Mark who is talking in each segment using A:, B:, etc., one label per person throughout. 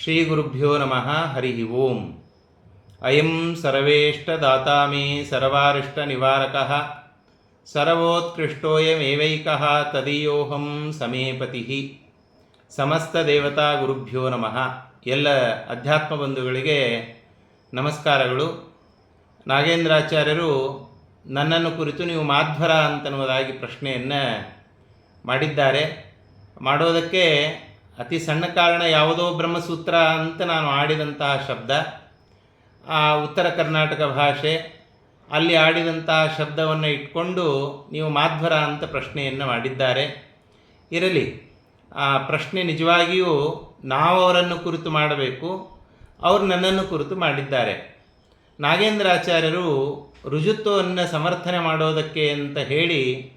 A: ಶ್ರೀಗುರುಭ್ಯೋ ನಮಃ ಹರಿ ಓಂ ಅಯಂ ಸರ್ವೇಷ್ಟದಾತಾ ಮೇ ಸರ್ವಾರಿಷ್ಟನಿವಾರಕಃ ಸರ್ವೋತ್ಕೃಷ್ಟೋಯಮೇವೈಕ ತದೀಯೋಹಂ ಸಮೇಪತಿ ಸಮಸ್ತ ದೇವತಾ ಗುರುಭ್ಯೋ ನಮಃ ಎಲ್ಲ ಅಧ್ಯಾತ್ಮ ಬಂಧುಗಳಿಗೆ ನಮಸ್ಕಾರಗಳು. ನಾಗೇಂದ್ರಾಚಾರ್ಯರು, ನನ್ನನ್ನು ಕುರಿತು ನೀವು ಮಾಧ್ವರ ಅಂತನ್ನುವುದಾಗಿ ಪ್ರಶ್ನೆಯನ್ನು ಮಾಡಿದ್ದಾರೆ. ಮಾಡೋದಕ್ಕೆ ಅತಿ ಸಣ್ಣ ಕಾರಣ ಯಾವುದೋ ಬ್ರಹ್ಮಸೂತ್ರ ಅಂತ ನಾನು ಆಡಿದಂತಹ ಶಬ್ದ. ಆ ಉತ್ತರ ಕರ್ನಾಟಕ ಭಾಷೆ, ಅಲ್ಲಿ ಆಡಿದಂತಹ ಶಬ್ದವನ್ನು ಇಟ್ಕೊಂಡು ನೀವು ಮಾಧ್ವರ ಅಂತ ಪ್ರಶ್ನೆಯನ್ನು ಮಾಡಿದ್ದಾರೆ. ಇರಲಿ, ಆ ಪ್ರಶ್ನೆ ನಿಜವಾಗಿಯೂ ನಾವು ಅವರನ್ನು ಕುರಿತು ಮಾಡಬೇಕು, ಅವರು ನನ್ನನ್ನು ಕುರಿತು ಮಾಡಿದ್ದಾರೆ. ನಾಗೇಂದ್ರಾಚಾರ್ಯರು ರುಜುತ್ವವನ್ನು ಸಮರ್ಥನೆ ಮಾಡೋದಕ್ಕೆ ಅಂತ ಹೇಳಿ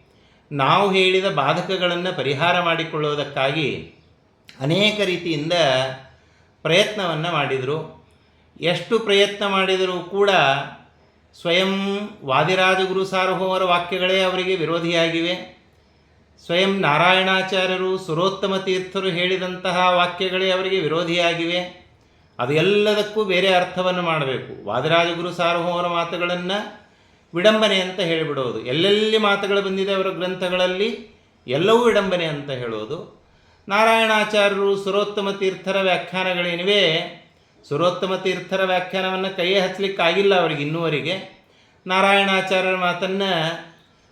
A: ನಾವು ಹೇಳಿದ ಬಾಧಕಗಳನ್ನು ಪರಿಹಾರ ಮಾಡಿಕೊಳ್ಳುವುದಕ್ಕಾಗಿ ಅನೇಕ ರೀತಿಯಿಂದ ಪ್ರಯತ್ನವನ್ನು ಮಾಡಿದರು. ಎಷ್ಟು ಪ್ರಯತ್ನ ಮಾಡಿದರೂ ಕೂಡ ಸ್ವಯಂ ವಾದಿರಾಜಗುರು ಸಾರ್ವಭೌಮರ ವಾಕ್ಯಗಳೇ ಅವರಿಗೆ ವಿರೋಧಿಯಾಗಿವೆ. ಸ್ವಯಂ ನಾರಾಯಣಾಚಾರ್ಯರು, ಸುರೋತ್ತಮ ತೀರ್ಥರು ಹೇಳಿದಂತಹ ವಾಕ್ಯಗಳೇ ಅವರಿಗೆ ವಿರೋಧಿಯಾಗಿವೆ. ಅದು ಎಲ್ಲದಕ್ಕೂ ಬೇರೆ ಅರ್ಥವನ್ನು ಮಾಡಬೇಕು. ವಾದಿರಾಜಗುರು ಸಾರ್ವಭೌಮರ ಮಾತುಗಳನ್ನು ವಿಡಂಬನೆ ಅಂತ ಹೇಳಿಬಿಡೋದು. ಎಲ್ಲೆಲ್ಲಿ ಮಾತುಗಳು ಬಂದಿದೆ ಅವರ ಗ್ರಂಥಗಳಲ್ಲಿ ಎಲ್ಲವೂ ವಿಡಂಬನೆ ಅಂತ ಹೇಳೋದು. ನಾರಾಯಣಾಚಾರ್ಯರು ಸುರೋತ್ತಮ ತೀರ್ಥರ ವ್ಯಾಖ್ಯಾನಗಳೇನಿವೆ? ಸುರೋತ್ತಮ ತೀರ್ಥರ ವ್ಯಾಖ್ಯಾನವನ್ನು ಕೈಯೇ ಹಚ್ಚಲಿಕ್ಕಾಗಿಲ್ಲ ಅವರಿಗೆ ಇನ್ನೂವರೆಗೆ. ನಾರಾಯಣಾಚಾರ್ಯರ ಮಾತನ್ನು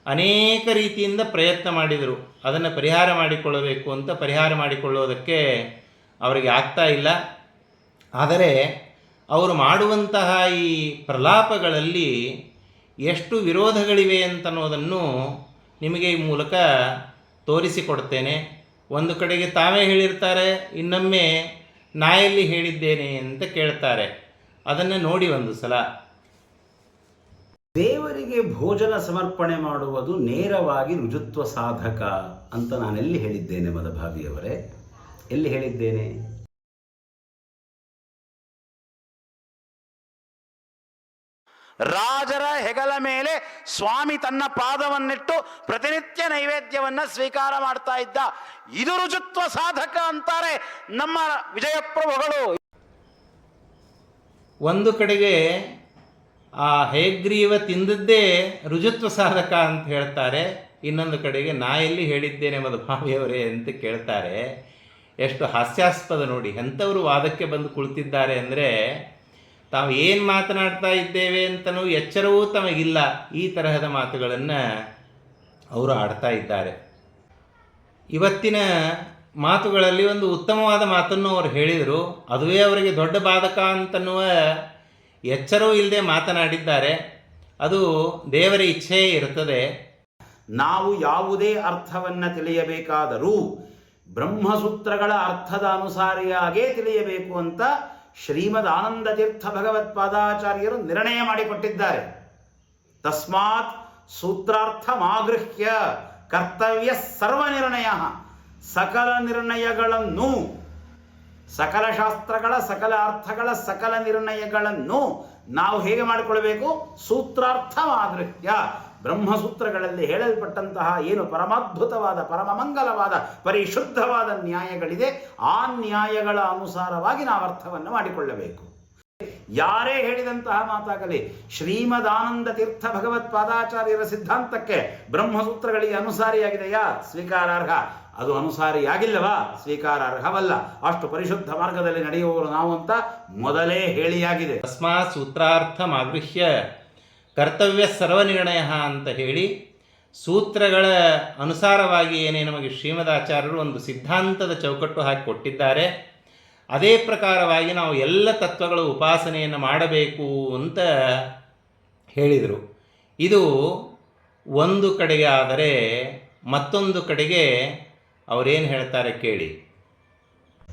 A: ಅನೇಕ ರೀತಿಯಿಂದ ಪ್ರಯತ್ನ ಮಾಡಿದರು. ಅದನ್ನು ಪರಿಹಾರ ಮಾಡಿಕೊಳ್ಳಬೇಕು ಅಂತ ಪರಿಹಾರ ಮಾಡಿಕೊಳ್ಳೋದಕ್ಕೆ ಅವರಿಗೆ ಆಗ್ತಾ ಇಲ್ಲ. ಆದರೆ ಅವರು ಮಾಡುವಂತಹ ಈ ಪ್ರಲಾಪಗಳಲ್ಲಿ ಎಷ್ಟು ವಿರೋಧಗಳಿವೆ ಅಂತನ್ನೋದನ್ನು ನಿಮಗೆ ಈ ಮೂಲಕ ತೋರಿಸಿಕೊಡ್ತೇನೆ. ಒಂದು ಕಡೆಗೆ ತಾವೇ ಹೇಳಿರ್ತಾರೆ, ಇನ್ನೊಮ್ಮೆ ನಾಯಲ್ಲಿ ಹೇಳಿದ್ದೇನೆ ಅಂತ ಕೇಳ್ತಾರೆ. ಅದನ್ನು ನೋಡಿ ಒಂದು ಸಲ.
B: ದೇವರಿಗೆ ಭೋಜನ ಸಮರ್ಪಣೆ ಮಾಡುವುದು ನೇರವಾಗಿ ರುಜುತ್ವ ಸಾಧಕ ಅಂತ ನಾನೆಲ್ಲಿ ಹೇಳಿದ್ದೇನೆ ಮದಭಾವಿಯವರೇ? ಎಲ್ಲಿ ಹೇಳಿದ್ದೇನೆ?
C: ರಾಜರ ಹೆಗಲ ಮೇಲೆ ಸ್ವಾಮಿ ತನ್ನ ಪಾದವನ್ನಿಟ್ಟು ಪ್ರತಿನಿತ್ಯ ನೈವೇದ್ಯವನ್ನ ಸ್ವೀಕಾರ ಮಾಡ್ತಾ ಇದ್ದ. ಇದು ರುಜುತ್ವ ಸಾಧಕ ಅಂತಾರೆ ನಮ್ಮ ವಿಜಯಪ್ರಭುಗಳು.
A: ಒಂದು ಕಡೆಗೆ ಆ ಹೇಗ್ರೀವ ತಿಂದದ್ದೇ ರುಜುತ್ವ ಸಾಧಕ ಅಂತ ಹೇಳ್ತಾರೆ. ಇನ್ನೊಂದು ಕಡೆಗೆ ನಾ ಎಲ್ಲಿ ಹೇಳಿದ್ದೇನೆ ಮಧುಭಾವಿಯವರೇ ಅಂತ ಕೇಳ್ತಾರೆ. ಎಷ್ಟು ಹಾಸ್ಯಾಸ್ಪದ ನೋಡಿ, ಎಂಥವರು ವಾದಕ್ಕೆ ಬಂದು ಕುಳಿತಿದ್ದಾರೆ ಅಂದರೆ ತಾವು ಏನು ಮಾತನಾಡ್ತಾ ಇದ್ದೇವೆ ಅಂತಲೂ ಎಚ್ಚರವೂ ತಮಗಿಲ್ಲ. ಈ ತರಹದ ಮಾತುಗಳನ್ನು ಅವರು ಆಡ್ತಾ ಇದ್ದಾರೆ. ಇವತ್ತಿನ ಮಾತುಗಳಲ್ಲಿ ಒಂದು ಉತ್ತಮವಾದ ಮಾತನ್ನು ಅವರು ಹೇಳಿದರು. ಅದುವೇ ಅವರಿಗೆ ದೊಡ್ಡ ಬಾಧಕ ಅಂತನ್ನುವ ಎಚ್ಚರವೂ ಇಲ್ಲದೆ ಮಾತನಾಡಿದ್ದಾರೆ. ಅದು ದೇವರ ಇಚ್ಛೆಯೇ ಇರುತ್ತದೆ.
B: ನಾವು ಯಾವುದೇ ಅರ್ಥವನ್ನು ತಿಳಿಯಬೇಕಾದರೂ ಬ್ರಹ್ಮಸೂತ್ರಗಳ ಅರ್ಥದ ಅನುಸಾರಿಯಾಗೇ ತಿಳಿಯಬೇಕು ಅಂತ ಶ್ರೀಮದ್ ಆನಂದ ತೀರ್ಥ ಭಗವತ್ಪಾದಾಚಾರ್ಯರು ನಿರ್ಣಯ ಮಾಡಿಕೊಟ್ಟಿದ್ದಾರೆ. ತಸ್ಮಾತ್ ಸೂತ್ರಾರ್ಥಮಾಗೃಹ್ಯ ಕರ್ತವ್ಯ ಸರ್ವ ನಿರ್ಣಯ ಸಕಲ ನಿರ್ಣಯಗಳನ್ನು, ಸಕಲ ಶಾಸ್ತ್ರಗಳ, ಸಕಲ ಅರ್ಥಗಳ, ಸಕಲ ನಿರ್ಣಯಗಳನ್ನು ನಾವು ಹೇಗೆ ಮಾಡಿಕೊಳ್ಬೇಕು ಸೂತ್ರಾರ್ಥವಾದೃತ್ಯ. ಬ್ರಹ್ಮಸೂತ್ರಗಳಲ್ಲಿ ಹೇಳಲ್ಪಟ್ಟಂತಹ ಏನು ಪರಮಾದ್ಭುತವಾದ, ಪರಮಮಂಗಲವಾದ, ಪರಿಶುದ್ಧವಾದ ನ್ಯಾಯಗಳಿದೆ, ಆ ನ್ಯಾಯಗಳ ಅನುಸಾರವಾಗಿ ನಾವು ಅರ್ಥವನ್ನು ಮಾಡಿಕೊಳ್ಳಬೇಕು. ಯಾರೇ ಹೇಳಿದಂತಹ ಮಾತಾಗಲಿ, ಶ್ರೀಮದಾನಂದ ತೀರ್ಥ ಭಗವತ್ಪಾದಾಚಾರ್ಯರ ಸಿದ್ಧಾಂತಕ್ಕೆ ಬ್ರಹ್ಮಸೂತ್ರಗಳಿಗೆ ಅನುಸಾರಿಯಾಗಿದೆಯಾ? ಸ್ವೀಕಾರಾರ್ಹ. ಅದು ಅನುಸಾರಿಯಾಗಿಲ್ಲವಾ? ಸ್ವೀಕಾರಾರ್ಹವಲ್ಲ. ಅಷ್ಟು ಪರಿಶುದ್ಧ ಮಾರ್ಗದಲ್ಲಿ ನಡೆಯುವವರು ನಾವು ಅಂತ ಮೊದಲೇ ಹೇಳಿಯಾಗಿದೆ.
A: ತಸ್ಮಾತ್ ಸೂತ್ರಾರ್ಥಮಾಗೃಹ್ಯ ಕರ್ತವ್ಯ ಸರ್ವನಿರ್ಣಯ ಅಂತ ಹೇಳಿ ಸೂತ್ರಗಳ ಅನುಸಾರವಾಗಿ ಏನೇ ನಮಗೆ ಶ್ರೀಮದಾಚಾರ್ಯರು ಒಂದು ಸಿದ್ಧಾಂತದ ಚೌಕಟ್ಟು ಹಾಕಿ ಕೊಟ್ಟಿದ್ದಾರೆ. ಅದೇ ಪ್ರಕಾರವಾಗಿ ನಾವು ಎಲ್ಲ ತತ್ವಗಳ ಉಪಾಸನೆಯನ್ನು ಮಾಡಬೇಕು ಅಂತ ಹೇಳಿದರು. ಇದು ಒಂದು ಕಡೆಗೆ ಆದರೆ ಮತ್ತೊಂದು ಕಡೆಗೆ ಅವರೇನು ಹೇಳ್ತಾರೆ ಕೇಳಿ.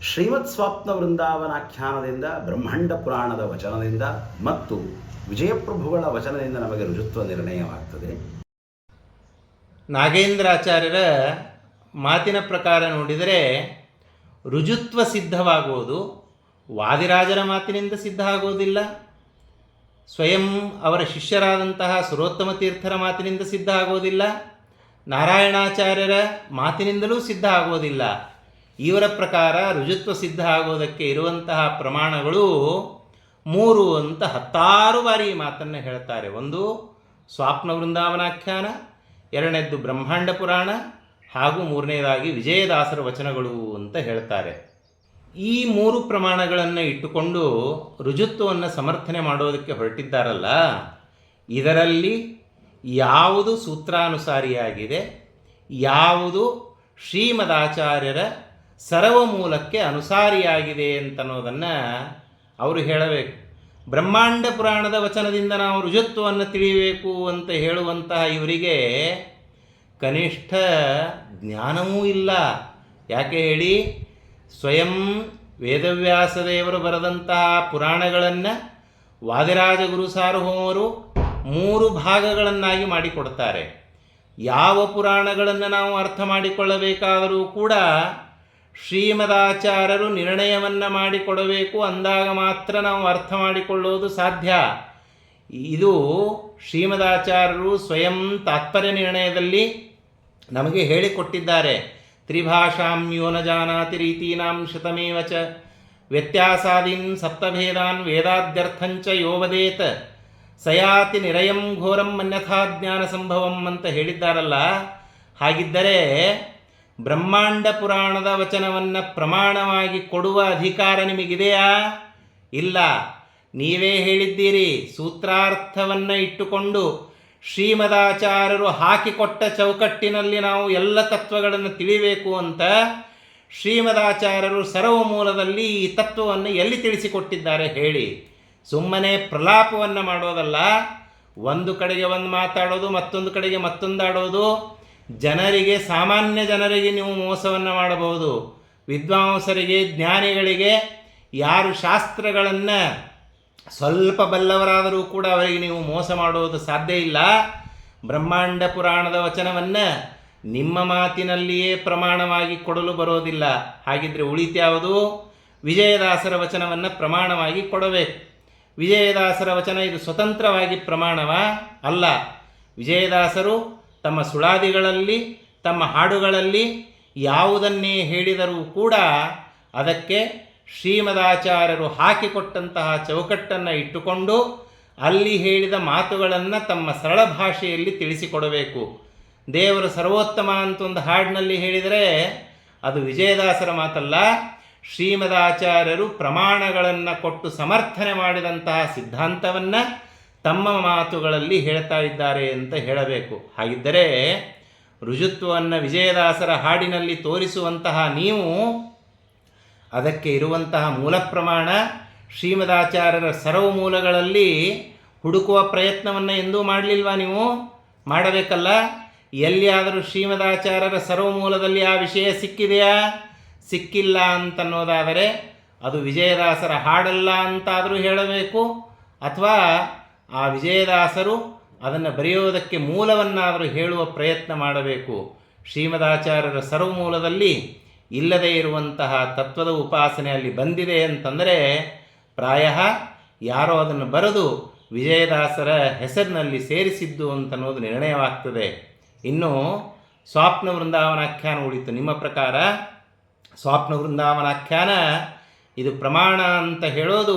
B: ಶ್ರೀಮತ್ ಸ್ವಾಪ್ನ ವೃಂದಾವನಾಖ್ಯಾನದಿಂದ ಬ್ರಹ್ಮಾಂಡ ಪುರಾಣದ ವಚನದಿಂದ ಮತ್ತು ವಿಜಯಪ್ರಭುಗಳ ವಚನದಿಂದ ನಮಗೆ ರುಜುತ್ವ ನಿರ್ಣಯವಾಗ್ತದೆ.
A: ನಾಗೇಂದ್ರಾಚಾರ್ಯರ ಮಾತಿನ ಪ್ರಕಾರ ನೋಡಿದರೆ ರುಜುತ್ವ ಸಿದ್ಧವಾಗುವುದು ವಾದಿರಾಜರ ಮಾತಿನಿಂದ ಸಿದ್ಧ ಆಗುವುದಿಲ್ಲ. ಸ್ವಯಂ ಅವರ ಶಿಷ್ಯರಾದಂತಹ ಸುರೋತ್ತಮ ತೀರ್ಥರ ಮಾತಿನಿಂದ ಸಿದ್ಧ ಆಗೋದಿಲ್ಲ ನಾರಾಯಣಾಚಾರ್ಯರ ಮಾತಿನಿಂದಲೂ ಸಿದ್ಧ ಆಗೋದಿಲ್ಲ. ಇವರ ಪ್ರಕಾರ ರುಜುತ್ವ ಸಿದ್ಧ ಆಗೋದಕ್ಕೆ ಇರುವಂತಹ ಪ್ರಮಾಣಗಳು ಮೂರು ಅಂತ ಹತ್ತಾರು ಬಾರಿ ಈ ಮಾತನ್ನು ಹೇಳ್ತಾರೆ. ಒಂದು, ಸ್ವಾಪ್ನ ವೃಂದಾವನಾಖ್ಯಾನ ಎರಡನೇದ್ದು ಬ್ರಹ್ಮಾಂಡ ಪುರಾಣ, ಹಾಗೂ ಮೂರನೇದಾಗಿ ವಿಜಯದಾಸರ ವಚನಗಳು ಅಂತ ಹೇಳ್ತಾರೆ. ಈ ಮೂರು ಪ್ರಮಾಣಗಳನ್ನು ಇಟ್ಟುಕೊಂಡು ರುಜುತ್ವವನ್ನು ಸಮರ್ಥನೆ ಮಾಡೋದಕ್ಕೆ ಹೊರಟಿದ್ದಾರಲ್ಲ, ಇದರಲ್ಲಿ ಯಾವುದು ಸೂತ್ರಾನುಸಾರಿಯಾಗಿದೆ, ಯಾವುದು ಶ್ರೀಮದಾಚಾರ್ಯರ ಸರ್ವ ಮೂಲಕ್ಕೆ ಅನುಸಾರಿಯಾಗಿದೆ ಅಂತನ್ನೋದನ್ನು ಅವರು ಹೇಳಬೇಕು. ಬ್ರಹ್ಮಾಂಡ ಪುರಾಣದ ವಚನದಿಂದ ನಾವು ರುಜುತ್ವವನ್ನು ತಿಳಿಯಬೇಕು ಅಂತ ಹೇಳುವಂತಹ ಇವರಿಗೆ ಕನಿಷ್ಠ ಜ್ಞಾನವೂ ಇಲ್ಲ. ಯಾಕೆ ಹೇಳಿ? ಸ್ವಯಂ ವೇದವ್ಯಾಸದೇವರು ಬರೆದಂತಹ ಪುರಾಣಗಳನ್ನು ವಾದಿರಾಜ ಗುರು ಸಾರ್ವಭೌಮರು ಮೂರು ಭಾಗಗಳನ್ನಾಗಿ ಮಾಡಿಕೊಡ್ತಾರೆ. ಯಾವ ಪುರಾಣಗಳನ್ನು ನಾವು ಅರ್ಥ ಮಾಡಿಕೊಳ್ಳಬೇಕಾದರೂ ಕೂಡ ಶ್ರೀಮದಾಚಾರ್ಯರು ನಿರ್ಣಯವನ್ನು ಮಾಡಿಕೊಡಬೇಕು ಅಂದಾಗ ಮಾತ್ರ ನಾವು ಅರ್ಥ ಮಾಡಿಕೊಳ್ಳೋದು ಸಾಧ್ಯ. ಇದು ಶ್ರೀಮದಾಚಾರ್ಯರು ಸ್ವಯಂ ತಾತ್ಪರ್ಯ ನಿರ್ಣಯದಲ್ಲಿ ನಮಗೆ ಹೇಳಿಕೊಟ್ಟಿದ್ದಾರೆ. ತ್ರಿಭಾಷಾಂ ಯೋನ ಜಾನಾತಿ ರೀತೀನಾಂ ಶತಮೇವ ಚ ವ್ಯತ್ಯಾಸಾದೀನ್ ಸಪ್ತಭೇದಾನ್ ವೇದಾದ್ಯರ್ಥಂಚ ಯೋ ವದೇತ್ ಸಯಾತಿ ನಿರಯಂ ಘೋರಂ ಅನ್ಯಥಾ ಜ್ಞಾನ ಸಂಭವಂ ಅಂತ ಹೇಳಿದ್ದಾರಲ್ಲ, ಹಾಗಿದ್ದರೆ ಬ್ರಹ್ಮಾಂಡ ಪುರಾಣದ ವಚನವನ್ನು ಪ್ರಮಾಣವಾಗಿ ಕೊಡುವ ಅಧಿಕಾರ ನಿಮಗಿದೆಯಾ? ಇಲ್ಲ. ನೀವೇ ಹೇಳಿದ್ದೀರಿ, ಸೂತ್ರಾರ್ಥವನ್ನು ಇಟ್ಟುಕೊಂಡು ಶ್ರೀಮದಾಚಾರ್ಯರು ಹಾಕಿಕೊಟ್ಟ ಚೌಕಟ್ಟಿನಲ್ಲಿ ನಾವು ಎಲ್ಲ ತತ್ವಗಳನ್ನು ತಿಳಿಬೇಕು ಅಂತ ಶ್ರೀಮದಾಚಾರ್ಯರು ಸರ್ವ ಮೂಲದಲ್ಲಿ ಈ ತತ್ವವನ್ನು ಎಲ್ಲಿ ತಿಳಿಸಿಕೊಟ್ಟಿದ್ದಾರೆ ಹೇಳಿ. ಸುಮ್ಮನೆ ಪ್ರಲಾಪವನ್ನು ಮಾಡೋದಲ್ಲ. ಒಂದು ಕಡೆಗೆ ಒಂದು ಮಾತಾಡೋದು, ಮತ್ತೊಂದು ಕಡೆಗೆ ಮತ್ತೊಂದಾಡೋದು. ಜನರಿಗೆ, ಸಾಮಾನ್ಯ ಜನರಿಗೆ ನೀವು ಮೋಸವನ್ನು ಮಾಡಬಹುದು. ವಿದ್ವಾಂಸರಿಗೆ, ಜ್ಞಾನಿಗಳಿಗೆ, ಯಾರು ಶಾಸ್ತ್ರಗಳನ್ನು ಸ್ವಲ್ಪ ಬಲ್ಲವರಾದರೂ ಕೂಡ ಅವರಿಗೆ ನೀವು ಮೋಸ ಮಾಡುವುದು ಸಾಧ್ಯ ಇಲ್ಲ. ಬ್ರಹ್ಮಾಂಡ ಪುರಾಣದ ವಚನವನ್ನು ನಿಮ್ಮ ಮಾತಿನಲ್ಲಿಯೇ ಪ್ರಮಾಣವಾಗಿ ಕೊಡಲು ಬರೋದಿಲ್ಲ. ಹಾಗಿದ್ರೆ ಉಳಿತ್ಯಾವುದು ವಿಜಯದಾಸರ ವಚನವನ್ನು ಪ್ರಮಾಣವಾಗಿ ಕೊಡಬೇಕು. ವಿಜಯದಾಸರ ವಚನ ಇದು ಸ್ವತಂತ್ರವಾಗಿ ಪ್ರಮಾಣವ ಅಲ್ಲ. ವಿಜಯದಾಸರು ತಮ್ಮ ಸುಳಾದಿಗಳಲ್ಲಿ, ತಮ್ಮ ಹಾಡುಗಳಲ್ಲಿ ಯಾವುದನ್ನೇ ಹೇಳಿದರೂ ಕೂಡ ಅದಕ್ಕೆ ಶ್ರೀಮದಾಚಾರ್ಯರು ಹಾಕಿಕೊಟ್ಟಂತಹ ಚೌಕಟ್ಟನ್ನು ಇಟ್ಟುಕೊಂಡು ಅಲ್ಲಿ ಹೇಳಿದ ಮಾತುಗಳನ್ನು ತಮ್ಮ ಸರಳ ಭಾಷೆಯಲ್ಲಿ ತಿಳಿಸಿಕೊಡಬೇಕು. ದೇವರು ಸರ್ವೋತ್ತಮ ಅಂತ ಒಂದು ಹಾಡಿನಲ್ಲಿ ಹೇಳಿದರೆ ಅದು ವಿಜಯದಾಸರ ಮಾತಲ್ಲ. ಶ್ರೀಮದಾಚಾರ್ಯರು ಪ್ರಮಾಣಗಳನ್ನು ಕೊಟ್ಟು ಸಮರ್ಥನೆ ಮಾಡಿದಂತಹ ಸಿದ್ಧಾಂತವನ್ನು ತಮ್ಮ ಮಾತುಗಳಲ್ಲಿ ಹೇಳ್ತಾ ಇದ್ದಾರೆ ಅಂತ ಹೇಳಬೇಕು. ಹಾಗಿದ್ದರೆ ರುಜುತ್ವವನ್ನು ವಿಜಯದಾಸರ ಹಾಡಿನಲ್ಲಿ ತೋರಿಸುವಂತಹ ನೀವು ಅದಕ್ಕೆ ಇರುವಂತಹ ಮೂಲ ಪ್ರಮಾಣ ಶ್ರೀಮದಾಚಾರ್ಯರ ಸರ್ವ ಮೂಲಗಳಲ್ಲಿ ಹುಡುಕುವ ಪ್ರಯತ್ನವನ್ನು ಎಂದೂ ಮಾಡಲಿಲ್ವಾ ನೀವು? ಮಾಡಬೇಕಲ್ಲ? ಎಲ್ಲಿಯಾದರೂ ಶ್ರೀಮದಾಚಾರ್ಯರ ಸರ್ವ ಮೂಲದಲ್ಲಿ ಆ ವಿಷಯ ಸಿಕ್ಕಿದೆಯಾ? ಸಿಕ್ಕಿಲ್ಲ ಅಂತನ್ನೋದಾದರೆ ಅದು ವಿಜಯದಾಸರ ಹಾಡಲ್ಲ ಅಂತಾದರೂ ಹೇಳಬೇಕು. ಅಥವಾ ಆ ವಿಜಯದಾಸರು ಅದನ್ನು ಬರೆಯೋದಕ್ಕೆ ಮೂಲವನ್ನಾದರೂ ಹೇಳುವ ಪ್ರಯತ್ನ ಮಾಡಬೇಕು. ಶ್ರೀಮದಾಚಾರ್ಯರ ಸರ್ವಮೂಲದಲ್ಲಿ ಇಲ್ಲದೇ ಇರುವಂತಹ ತತ್ವದ ಉಪಾಸನೆ ಅಲ್ಲಿ ಬಂದಿದೆ ಅಂತಂದರೆ ಪ್ರಾಯ ಯಾರೋ ಅದನ್ನು ಬರೆದು ವಿಜಯದಾಸರ ಹೆಸರಿನಲ್ಲಿ ಸೇರಿಸಿದ್ದು ಅಂತನ್ನೋದು ನಿರ್ಣಯವಾಗ್ತದೆ. ಇನ್ನು ಸ್ವಾಪ್ನ ವೃಂದಾವನಾಖ್ಯಾನ ಉಳಿತು. ನಿಮ್ಮ ಪ್ರಕಾರ ಸ್ವಾಪ್ನ ವೃಂದಾವನಾಖ್ಯಾನ ಇದು ಪ್ರಮಾಣ ಅಂತ ಹೇಳೋದು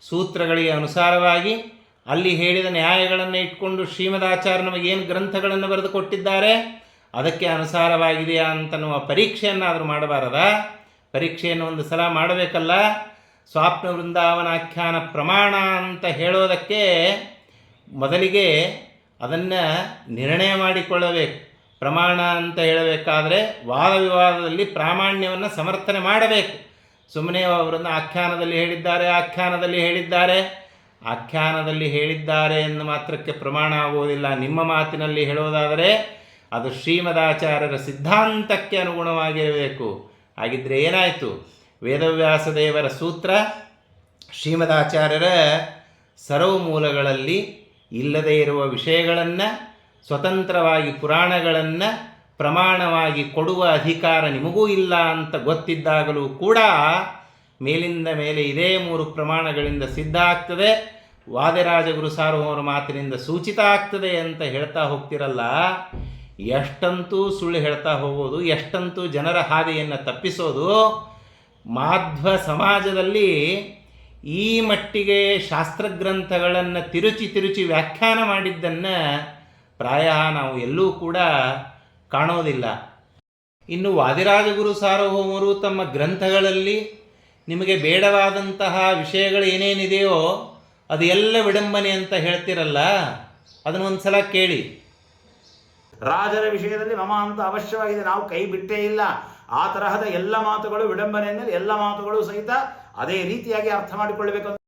A: ಸೂತ್ರಗಳಿಗೆ ಅನುಸಾರವಾಗಿ ಅಲ್ಲಿ ಹೇಳಿದ ನ್ಯಾಯಗಳನ್ನು ಇಟ್ಕೊಂಡು ಶ್ರೀಮದಾಚಾರ್ಯ ನಮಗೇನು ಗ್ರಂಥಗಳನ್ನು ಬರೆದು ಕೊಟ್ಟಿದ್ದಾರೆ, ಅದಕ್ಕೆ ಅನುಸಾರವಾಗಿದೆಯಾ ಅಂತನ್ನುವ ಪರೀಕ್ಷೆಯನ್ನಾದರೂ ಮಾಡಬಾರದ? ಪರೀಕ್ಷೆಯನ್ನು ಒಂದು ಸಲ ಮಾಡಬೇಕಲ್ಲ? ಸ್ವಾಪ್ನ ವೃಂದಾವನಾಖ್ಯಾನ ಪ್ರಮಾಣ ಅಂತ ಹೇಳೋದಕ್ಕೆ ಮೊದಲಿಗೆ ಅದನ್ನು ನಿರ್ಣಯ ಮಾಡಿಕೊಳ್ಳಬೇಕು. ಪ್ರಮಾಣ ಅಂತ ಹೇಳಬೇಕಾದರೆ ವಾದ ವಿವಾದದಲ್ಲಿ ಪ್ರಾಮಾಣ್ಯವನ್ನು ಸಮರ್ಥನೆ ಮಾಡಬೇಕು. ಸುಮ್ಮನೆ ಅವರನ್ನು ಆಖ್ಯಾನದಲ್ಲಿ ಹೇಳಿದ್ದಾರೆ ಆಖ್ಯಾನದಲ್ಲಿ ಹೇಳಿದ್ದಾರೆ. ಆಖ್ಯಾನದಲ್ಲಿ ಹೇಳಿದ್ದಾರೆ ಎಂದು ಮಾತ್ರಕ್ಕೆ ಪ್ರಮಾಣ ಆಗುವುದಿಲ್ಲ. ನಿಮ್ಮ ಮಾತಿನಲ್ಲಿ ಹೇಳೋದಾದರೆ ಅದು ಶ್ರೀಮದಾಚಾರ್ಯರ ಸಿದ್ಧಾಂತಕ್ಕೆ ಅನುಗುಣವಾಗಿರಬೇಕು. ಹಾಗಿದ್ದರೆ ಏನಾಯಿತು? ವೇದವ್ಯಾಸ ದೇವರ ಸೂತ್ರ ಶ್ರೀಮದಾಚಾರ್ಯರ ಸರ್ವ ಮೂಲಗಳಲ್ಲಿ ಇಲ್ಲದೇ ಇರುವ ವಿಷಯಗಳನ್ನು ಸ್ವತಂತ್ರವಾಗಿ ಪುರಾಣಗಳನ್ನು ಪ್ರಮಾಣವಾಗಿ ಕೊಡುವ ಅಧಿಕಾರ ನಿಮಗೂ ಇಲ್ಲ ಅಂತ ಗೊತ್ತಿದ್ದಾಗಲೂ ಕೂಡ ಮೇಲಿಂದ ಮೇಲೆ ಇದೇ ಮೂರು ಪ್ರಮಾಣಗಳಿಂದ ಸಿದ್ಧ ಆಗ್ತದೆ. ವಾದಿರಾಜ ಗುರು ಸಾರ್ವಭೌಮರ ಮಾತಿನಿಂದ ಸೂಚಿತ ಆಗ್ತದೆ ಅಂತ ಹೇಳ್ತಾ ಹೋಗ್ತಿರಲ್ಲ, ಎಷ್ಟಂತೂ ಸುಳ್ಳು ಹೇಳ್ತಾ ಹೋಗೋದು, ಎಷ್ಟಂತೂ ಜನರ ಹಾದಿಯನ್ನು ತಪ್ಪಿಸೋದು ಮಾಧ್ವ ಸಮಾಜದಲ್ಲಿ ಈ ಮಟ್ಟಿಗೆ ಶಾಸ್ತ್ರಗ್ರಂಥಗಳನ್ನು ತಿರುಚಿ ತಿರುಚಿ ವ್ಯಾಖ್ಯಾನ ಮಾಡಿದ್ದನ್ನು ಪ್ರಾಯ ನಾವು ಎಲ್ಲೂ ಕೂಡ ಕಾಣೋದಿಲ್ಲ. ಇನ್ನು ವಾದಿರಾಜಗುರು ಸಾರ್ವಭೌಮರು ತಮ್ಮ ಗ್ರಂಥಗಳಲ್ಲಿ ನಿಮಗೆ ಬೇಡವಾದಂತಹ ವಿಷಯಗಳು ಏನೇನಿದೆಯೋ ಅದು ಎಲ್ಲ ವಿಡಂಬನೆ ಅಂತ ಹೇಳ್ತಿರಲ್ಲ? ಅದನ್ನ ಒಂದು ಸಲ ಕೇಳಿ.
B: ರಾಜರ ವಿಷಯದಲ್ಲಿ ಮಮ ಅಂತ ಅವಶ್ಯವಾಗಿದೆ. ನಾವು ಕೈ ಬಿಟ್ಟೇ ಇಲ್ಲ. ಆ ತರಹದ ಎಲ್ಲ ಮಾತುಗಳು ವಿಡಂಬನೆ ಅಂದರೆ ಎಲ್ಲ ಮಾತುಗಳು ಸಹಿತ ಅದೇ ರೀತಿಯಾಗಿ ಅರ್ಥ ಮಾಡಿಕೊಳ್ಳಬೇಕು ಅಂತ.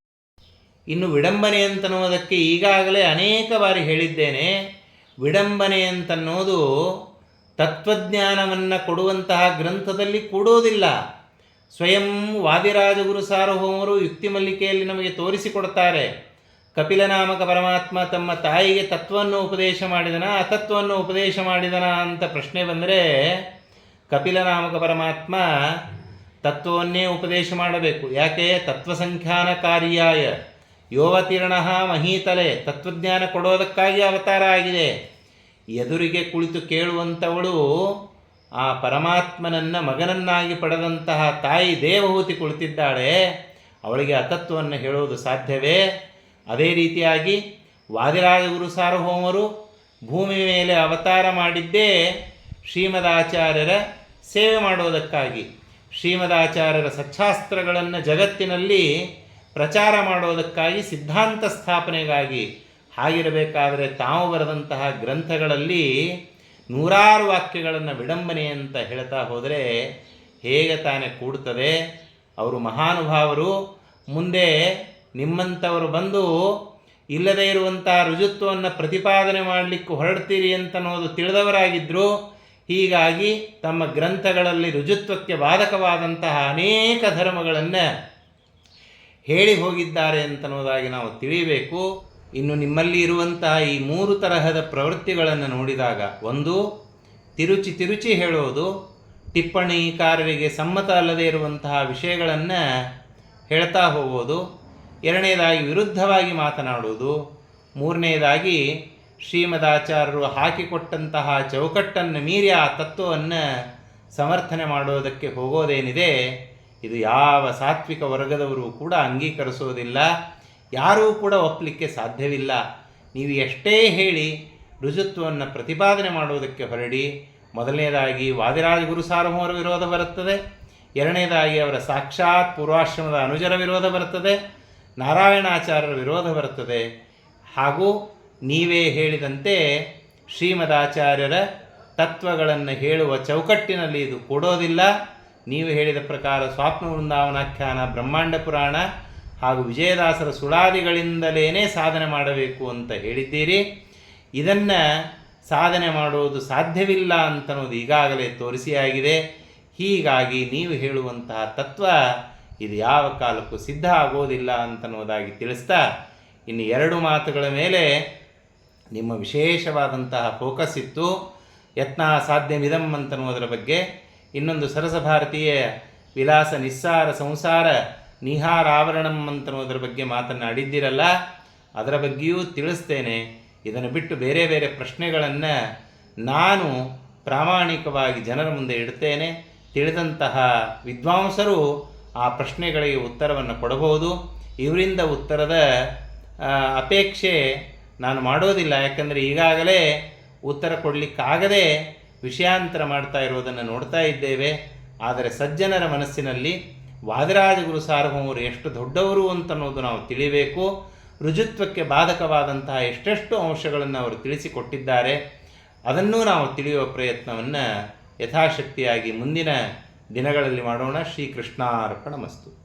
A: ಇನ್ನು ವಿಡಂಬನೆ ಅಂತನ್ನುವುದಕ್ಕೆ ಈಗಾಗಲೇ ಅನೇಕ ಬಾರಿ ಹೇಳಿದ್ದೇನೆ. ವಿಡಂಬನೆ ಅಂತನ್ನೋದು ತತ್ವಜ್ಞಾನವನ್ನು ಕೊಡುವಂತಹ ಗ್ರಂಥದಲ್ಲಿ ಕೂಡೋದಿಲ್ಲ. ಸ್ವಯಂ ವಾದಿರಾಜಗುರು ಸಾರ್ವಭೌಮರು ಯುಕ್ತಿ ಮಲ್ಲಿಕೆಯಲ್ಲಿ ನಮಗೆ ತೋರಿಸಿಕೊಡ್ತಾರೆ. ಕಪಿಲನಾಮಕ ಪರಮಾತ್ಮ ತಮ್ಮ ತಾಯಿಗೆ ತತ್ವವನ್ನು ಉಪದೇಶ ಮಾಡಿದನ, ಅತತ್ವವನ್ನು ಉಪದೇಶ ಮಾಡಿದನ ಅಂತ ಪ್ರಶ್ನೆ ಬಂದರೆ, ಕಪಿಲನಾಮಕ ಪರಮಾತ್ಮ ತತ್ವವನ್ನೇ ಉಪದೇಶ ಮಾಡಬೇಕು. ಯಾಕೆ? ತತ್ವಸಂಖ್ಯಾನಕಾರಿಯಾಯ. ಯೋವತೀರ್ಣ ಮಹೀತಲೆ, ತತ್ವಜ್ಞಾನ ಕೊಡೋದಕ್ಕಾಗಿ ಅವತಾರ ಆಗಿದೆ. ಎದುರಿಗೆ ಕುಳಿತು ಕೇಳುವಂಥವಳು ಆ ಪರಮಾತ್ಮನನ್ನು ಮಗನನ್ನಾಗಿ ಪಡೆದಂತಹ ತಾಯಿ ದೇವಹೂತಿ ಕುಳಿತಿದ್ದಾಳೆ. ಅವಳಿಗೆ ಅತತ್ವವನ್ನು ಹೇಳುವುದು ಸಾಧ್ಯವೇ? ಅದೇ ರೀತಿಯಾಗಿ ವಾದಿರಾಜ ಗುರು ಸಾರ್ವಭೌಮರು ಭೂಮಿ ಮೇಲೆ ಅವತಾರ ಮಾಡಿದ್ದೇ ಶ್ರೀಮದಾಚಾರ್ಯರ ಸೇವೆ ಮಾಡೋದಕ್ಕಾಗಿ ಶ್ರೀಮದಾಚಾರ್ಯರ ಸಚ್ಚಾಸ್ತ್ರಗಳನ್ನು ಜಗತ್ತಿನಲ್ಲಿ ಪ್ರಚಾರ ಮಾಡೋದಕ್ಕಾಗಿ ಸಿದ್ಧಾಂತ ಸ್ಥಾಪನೆಗಾಗಿ ಹಾಗಿರಬೇಕಾದರೆ ತಾವು ಬರೆದಂತಹ ಗ್ರಂಥಗಳಲ್ಲಿ ನೂರಾರು ವಾಕ್ಯಗಳನ್ನು ವಿಡಂಬನೆ ಅಂತ ಹೇಳ್ತಾ ಹೋದರೆ ಹೇಗೆ ತಾನೇ ಕೂಡ್ತದೆ? ಅವರು ಮಹಾನುಭಾವರು, ಮುಂದೆ ನಿಮ್ಮಂಥವರು ಬಂದು ಇಲ್ಲದೇ ಇರುವಂಥ ರುಜುತ್ವವನ್ನು ಪ್ರತಿಪಾದನೆ ಮಾಡಲಿಕ್ಕೆ ಹೊರಡ್ತೀರಿ ಅಂತನ್ನೋದು ತಿಳಿದವರಾಗಿದ್ದರು ಹೀಗಾಗಿ ತಮ್ಮ ಗ್ರಂಥಗಳಲ್ಲಿ ರುಜುತ್ವಕ್ಕೆ ಬಾಧಕವಾದಂತಹ ಅನೇಕ ಧರ್ಮಗಳನ್ನು ಹೇಳಿ ಹೋಗಿದ್ದಾರೆ ಅಂತನ್ನುವುದಾಗಿ ನಾವು ತಿಳಿಯಬೇಕು. ಇನ್ನು ನಿಮ್ಮಲ್ಲಿ ಇರುವಂತಹ ಈ ಮೂರು ತರಹದ ಪ್ರವೃತ್ತಿಗಳನ್ನು ನೋಡಿದಾಗ ಒಂದು, ತಿರುಚಿ ತಿರುಚಿ ಹೇಳೋದು ಟಿಪ್ಪಣಿಕಾರರಿಗೆ ಸಮ್ಮತ ಅಲ್ಲದೇ ಇರುವಂತಹ ವಿಷಯಗಳನ್ನು ಹೇಳ್ತಾ ಹೋಗೋದು ಎರಡನೇದಾಗಿ ವಿರುದ್ಧವಾಗಿ ಮಾತನಾಡುವುದು, ಮೂರನೇದಾಗಿ ಶ್ರೀಮದಾಚಾರ್ಯರು ಹಾಕಿಕೊಟ್ಟಂತಹ ಚೌಕಟ್ಟನ್ನು ಮೀರಿ ಆ ತತ್ವವನ್ನು ಸಮರ್ಥನೆ ಮಾಡೋದಕ್ಕೆ ಹೋಗೋದೇನಿದೆ. ಇದು ಯಾವ ಸಾತ್ವಿಕ ವರ್ಗದವರು ಕೂಡ ಅಂಗೀಕರಿಸೋದಿಲ್ಲ ಯಾರೂ ಕೂಡ ಒಪ್ಪಲಿಕ್ಕೆ ಸಾಧ್ಯವಿಲ್ಲ. ನೀವು ಎಷ್ಟೇ ಹೇಳಿ ರುಜುತ್ವವನ್ನು ಪ್ರತಿಪಾದನೆ ಮಾಡುವುದಕ್ಕೆ ಹೊರಡಿ, ಮೊದಲನೇದಾಗಿ ವಾದಿರಾಜ ಗುರು ಸಾರ್ವಭೌಮರ ವಿರೋಧ ಬರುತ್ತದೆ, ಎರಡನೇದಾಗಿ ಅವರ ಸಾಕ್ಷಾತ್ ಪೂರ್ವಾಶ್ರಮದ ಅನುಜರ ವಿರೋಧ ಬರುತ್ತದೆ, ನಾರಾಯಣಾಚಾರ್ಯರ ವಿರೋಧ ಬರುತ್ತದೆ. ಹಾಗೂ ನೀವೇ ಹೇಳಿದಂತೆ ಶ್ರೀಮದಾಚಾರ್ಯರ ತತ್ವಗಳನ್ನು ಹೇಳುವ ಚೌಕಟ್ಟಿನಲ್ಲಿ ಇದು ಕೊಡೋದಿಲ್ಲ. ನೀವು ಹೇಳಿದ ಪ್ರಕಾರ ಸ್ವಾತ್ಮ ವೃಂದಾವನಾಖ್ಯಾನ ಬ್ರಹ್ಮಾಂಡ ಪುರಾಣ ಹಾಗೂ ವಿಜಯದಾಸರ ಸುಳಾದಿಗಳಿಂದಲೇ ಸಾಧನೆ ಮಾಡಬೇಕು ಅಂತ ಹೇಳಿದ್ದೀರಿ. ಇದನ್ನು ಸಾಧನೆ ಮಾಡುವುದು ಸಾಧ್ಯವಿಲ್ಲ ಅಂತನ್ನೋದು ಈಗಾಗಲೇ ತೋರಿಸಿಯಾಗಿದೆ. ಹೀಗಾಗಿ ನೀವು ಹೇಳುವಂತಹ ತತ್ವ ಇದು ಯಾವ ಕಾಲಕ್ಕೂ ಸಿದ್ಧ ಆಗೋದಿಲ್ಲ ಅಂತನ್ನೋದಾಗಿ ತಿಳಿಸ್ತಾ, ಇನ್ನು ಎರಡು ಮಾತುಗಳ ಮೇಲೆ ನಿಮ್ಮ ವಿಶೇಷವಾದಂತಹ ಫೋಕಸ್ ಇತ್ತು. ಯತ್ನ ಸಾಧ್ಯವಿದಂ ಅಂತನ್ನುವುದರ ಬಗ್ಗೆ ಇನ್ನೊಂದು ಸರಸ ಭಾರತೀಯ ವಿಲಾಸ, ನಿಸ್ಸಾರ, ಸಂಸಾರ ನಿಹಾರಾವರಣಂ ಅಂತನ್ನುವುದರ ಬಗ್ಗೆ ಮಾತನಾಡಿದ್ದೀರಲ್ಲ, ಅದರ ಬಗ್ಗೆಯೂ ತಿಳಿಸ್ತೇನೆ. ಇದನ್ನು ಬಿಟ್ಟು ಬೇರೆ ಬೇರೆ ಪ್ರಶ್ನೆಗಳನ್ನು ನಾನು ಪ್ರಾಮಾಣಿಕವಾಗಿ ಜನರ ಮುಂದೆ ಇಡ್ತೇನೆ. ತಿಳಿದಂತಹ ವಿದ್ವಾಂಸರು ಆ ಪ್ರಶ್ನೆಗಳಿಗೆ ಉತ್ತರವನ್ನು ಕೊಡಬಹುದು. ಇವರಿಂದ ಉತ್ತರದ ಅಪೇಕ್ಷೆ ನಾನು ಮಾಡೋದಿಲ್ಲ. ಯಾಕಂದರೆ ಈಗಾಗಲೇ ಉತ್ತರ ಕೊಡಲಿಕ್ಕಾಗದೆ ವಿಷಯಾಂತರ ಮಾಡ್ತಾ ಇರೋದನ್ನು ನೋಡ್ತಾ ಇದ್ದೇವೆ. ಆದರೆ ಸಜ್ಜನರ ಮನಸ್ಸಿನಲ್ಲಿ ವಾದಿರಾಜ ಗುರು ಸಾರ್ವಭೌಮರು ಎಷ್ಟು ದೊಡ್ಡವರು ಅಂತನ್ನೋದು ನಾವು ತಿಳಿಬೇಕು. ರುಜುತ್ವಕ್ಕೆ ಬಾಧಕವಾದಂತಹ ಎಷ್ಟೆಷ್ಟು ಅಂಶಗಳನ್ನು ಅವರು ತಿಳಿಸಿಕೊಟ್ಟಿದ್ದಾರೆ. ಅದನ್ನೂ ನಾವು ತಿಳಿಯುವ ಪ್ರಯತ್ನವನ್ನು ಯಥಾಶಕ್ತಿಯಾಗಿ ಮುಂದಿನ ದಿನಗಳಲ್ಲಿ ಮಾಡೋಣ. ಶ್ರೀಕೃಷ್ಣಾರ್ಪಣ ಮಸ್ತು.